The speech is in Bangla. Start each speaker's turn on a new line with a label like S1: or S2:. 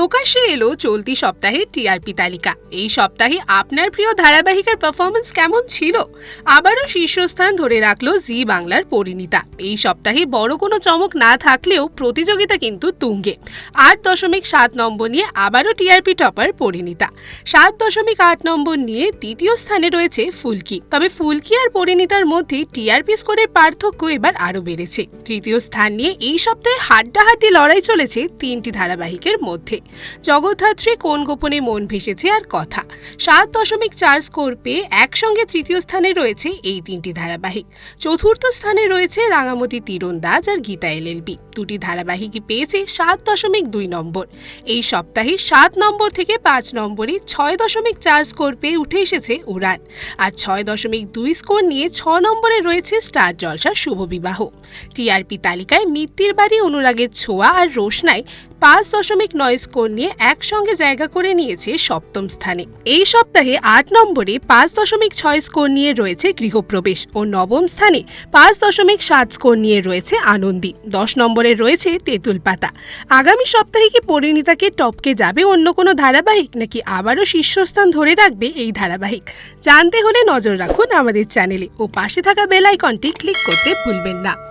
S1: প্রকাশ্যে এলো চলতি সপ্তাহের টিআরপি তালিকা। এই সপ্তাহে আপনার প্রিয় ধারাবাহিকের পারফরমেন্স কেমন ছিল? আবারও শীর্ষস্থান ধরে রাখল জি বাংলার পরিণীতা। এই সপ্তাহে বড় কোনো চমক না থাকলেও প্রতিযোগিতা কিন্তু তুঙ্গে। আট দশমিক সাত নম্বর নিয়ে আবারও টিআরপি টপার পরিণীতা। সাত দশমিক আট নম্বর নিয়ে দ্বিতীয় স্থানে রয়েছে ফুলকি। তবে ফুলকি আর পরিণীতার মধ্যে টিআরপি স্কোরের পার্থক্য এবার আরও বেড়েছে। তৃতীয় স্থান নিয়ে এই সপ্তাহে হাড্ডাহাড্ডি লড়াই চলেছে তিনটি ধারাবাহিকের মধ্যে। জগদ্ধাত্রী কোন গোপনে মন ভেসেছে আর কথা? সাত দশমিক চার স্কোর পেয়ে একসঙ্গে তৃতীয় স্থানে রয়েছে এই তিনটি ধারাবাহিক। চতুর্থ স্থানে রয়েছে রাঙামতি তীরন্দাজ আর গীতা এলএলবি দুটি ধারাবাহিকই পেয়েছে সাত দশমিক দুই নম্বর। এই সপ্তাহে সাত নম্বর থেকে পাঁচ নম্বরে ছয় দশমিক চার স্কোর পেয়ে উঠে এসেছে উড়ান। আর ছয় দশমিক দুই স্কোর নিয়ে ছ নম্বরে রয়েছে স্টার জলসার শুভ বিবাহ। টিআরপি তালিকায় মিত্তির বাড়ি অনুরাগের ছোঁয়া আর রোশনাই পাঁচ দশমিক নয় স্কোর নিয়ে একসঙ্গে জায়গা করে নিয়েছে সপ্তম স্থানে। এই সপ্তাহে আট নম্বরে পাঁচ দশমিক ছয় স্কোর নিয়ে রয়েছে গৃহপ্রবেশ ও নবম স্থানে পাঁচ দশমিক সাত স্কোর নিয়ে রয়েছে আনন্দী। দশ নম্বরে রয়েছে তেঁতুল পাতা আগামী সপ্তাহে কি পরিণীতাকে টপকে যাবে অন্য কোনো ধারাবাহিক নাকি আবারও শীর্ষস্থান ধরে রাখবে এই ধারাবাহিক? জানতে হলে নজর রাখুন আমাদের চ্যানেলে ও পাশে থাকা বেল আইকনটি ক্লিক করতে ভুলবেন না।